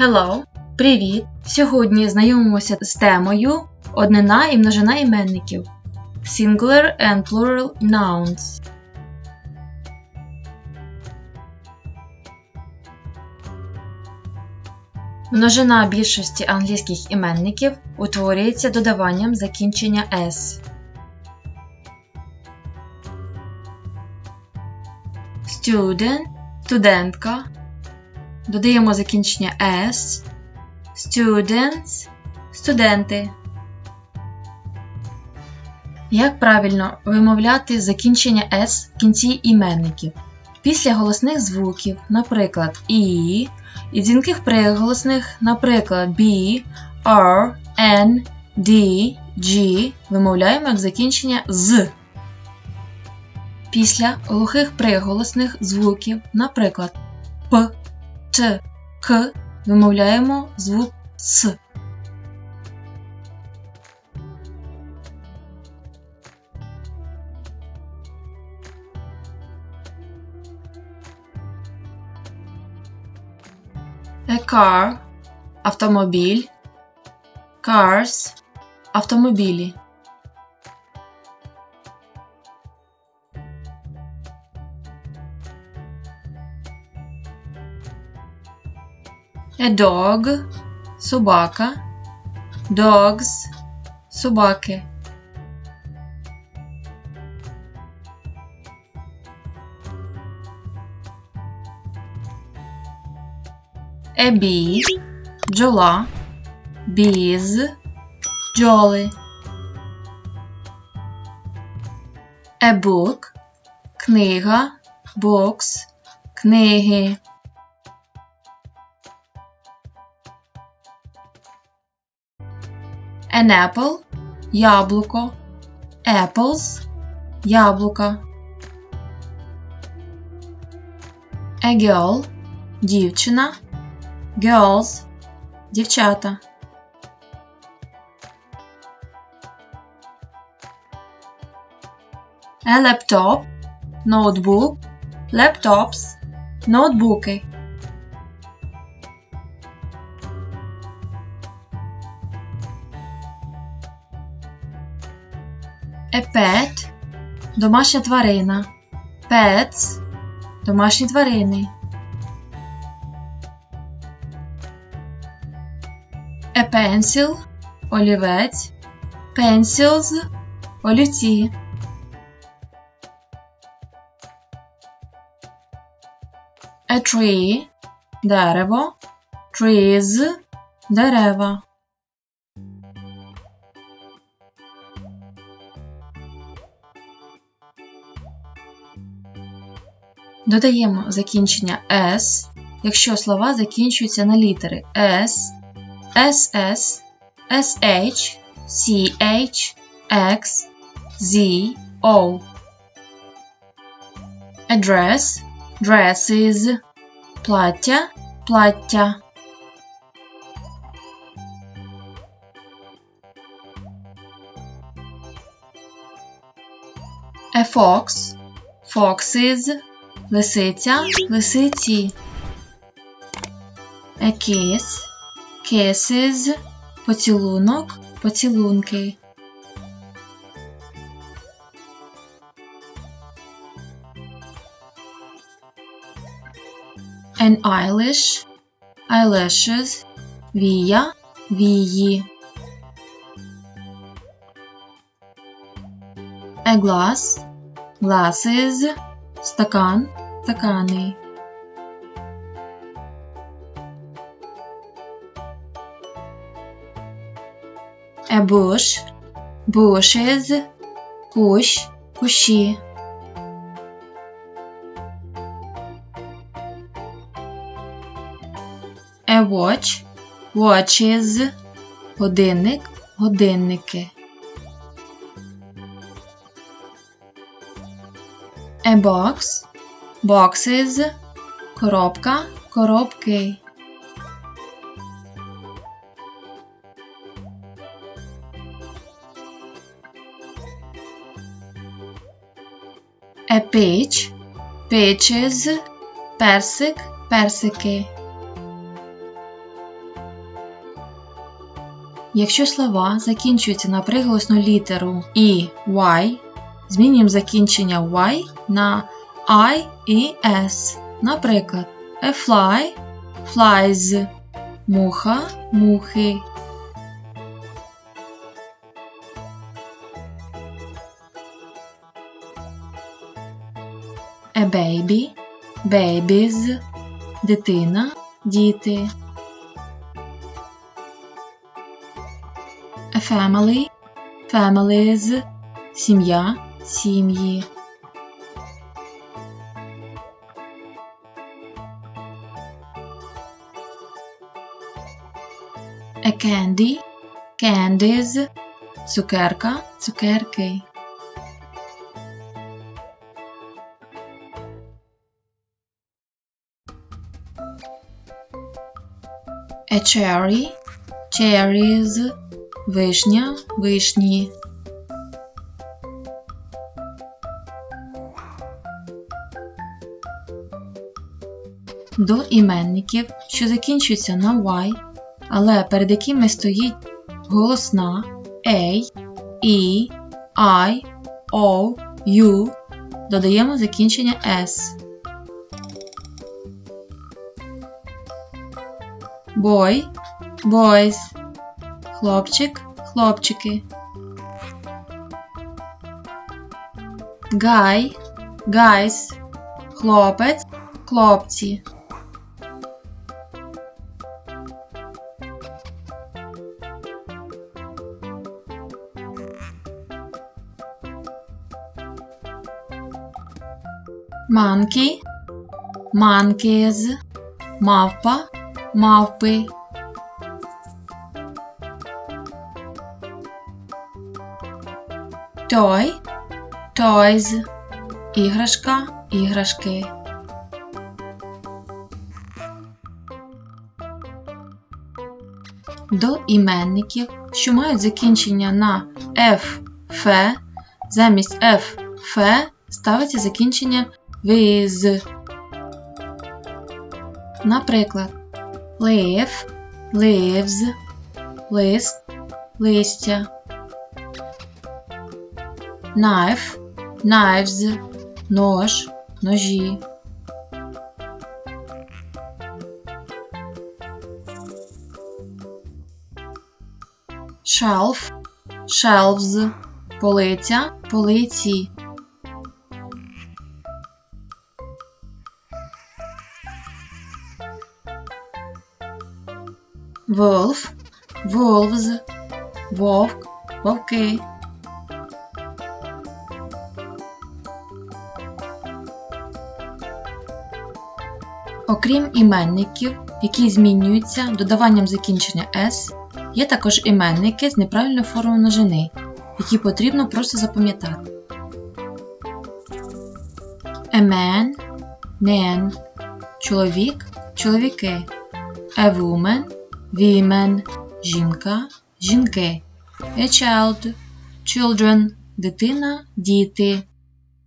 Hello! Привіт! Сьогодні знайомимося з темою однина і множина іменників Singular and Plural Nouns. Множина більшості англійських іменників утворюється додаванням закінчення s. Student студентка. Додаємо закінчення s. Students студенти. Як правильно вимовляти закінчення s в кінці іменників? Після голосних звуків, наприклад, і, і дзвінких приголосних, наприклад, b, r, n, d, g, вимовляємо як закінчення з. Після глухих приголосних звуків, наприклад, п, т, к, вимовляємо звук с. A car – автомобіль. Cars – автомобілі. A dog – собака. Dogs – собаки. A bee – бджола. Bees – бджоли. A book – книга. Books – книги. An apple – яблуко. Apples – яблука. A girl – дівчина. Girls – дівчата. A laptop – ноутбук. Laptops – ноутбуки. A pet – домашня тварина. Pets – домашні тварини. A pencil – олівець. Pencils – олівці. A tree – дерево. Trees – дерева. Додаємо закінчення s, якщо слова закінчуються на літери s, ss, sh, ch, x, z, o. Address – dresses, плаття – плаття. A fox – foxes, лисиця, лисиці. A kiss – kisses, поцілунок, поцілунки. An eyelash – eyelashes, вія, вії. A glass – glasses, стакан, стакани. A bush – кущ, кущі. A watch – watches, годинник, годинники. A box – boxes, коробка, коробки. A peach – peaches, персик, персики. Якщо слова закінчуються на приголосну літеру і Y, змінюємо закінчення Y на I і S. Наприклад, a fly flies, муха мухи. A baby babies, дитина, діти. A family families, сім'я, сім'ї. A candy candies, цукерка, цукерки. A cherry cherries, вишня, вишні. До іменників, що закінчуються на Y, але перед якими стоїть голосна A, E, I, O, U, додаємо закінчення S. Boy, boys, хлопчик, хлопчики. Guy, guys, хлопець, хлопці. Monkey, monkeys, мавпа, мавпи. Toy, toys, іграшка, іграшки. До іменників, що мають закінчення на F, F, замість F, F ставиться закінчення with. Наприклад, live, lives, list, листя. Knife, knives, нож, ножі. Shelf, shelves, полиця, полиці. Wolf, wolves, вовк, вовки. Окрім іменників, які змінюються додаванням закінчення s, є також іменники з неправильною формою множини, які потрібно просто запам'ятати. A man – man, чоловік чоловіки. A woman – women, жінка жінки. A child – children, дитина діти.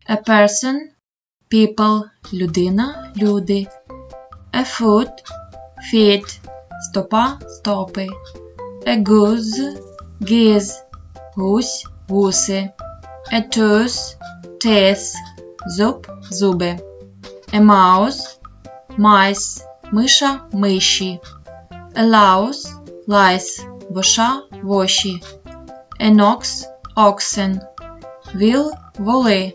A person – people, людина люди. A foot – feet, стопа стопи. A goose – geese, гусь гуси. A tooth – teeth, зуб зуби. A mouse – mice, миша миші. A louse – lice, воша воші. An ox – oxen, віл воли.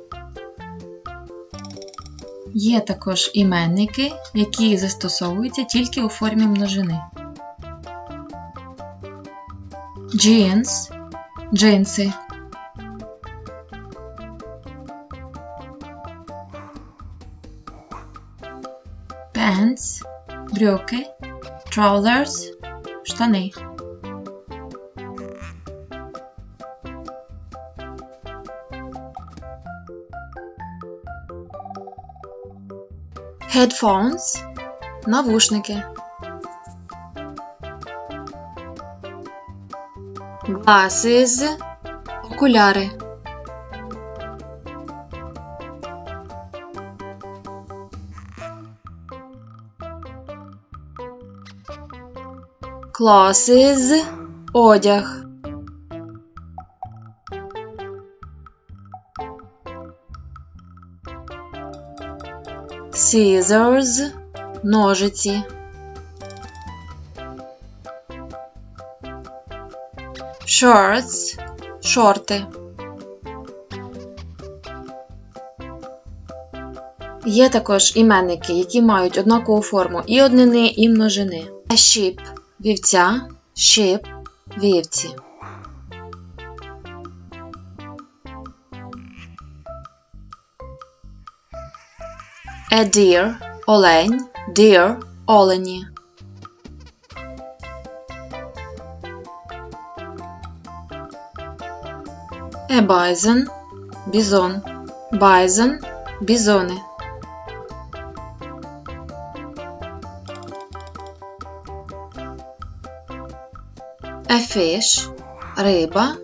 Є також іменники, які застосовуються тільки у формі множини. Jeans – джинси. Pants – брюки. Trousers – штани. Headphones – навушники. Glasses – окуляри. Classes одяг. Scissors – ножиці. Shorts – шорти. Є також іменники, які мають однакову форму і однини, і множини. A sheep – вівця, sheep – вівці. A deer – олень, deer – олені. A bison – бізон, bison – бізони. A fish – риба,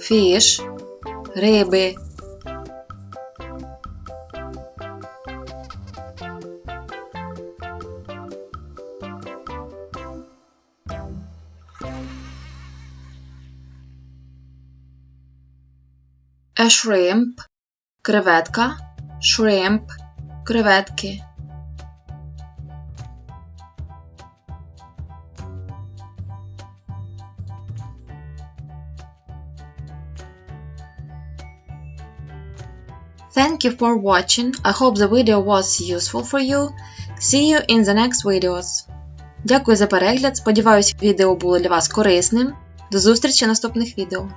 fish – риби. A shrimp – креветка, shrimp – креветки. Thank you for watching. I hope the video was useful for you. See you in the next videos. Дякую за перегляд. Сподіваюсь, відео було для вас корисним. До зустрічі в наступних відео.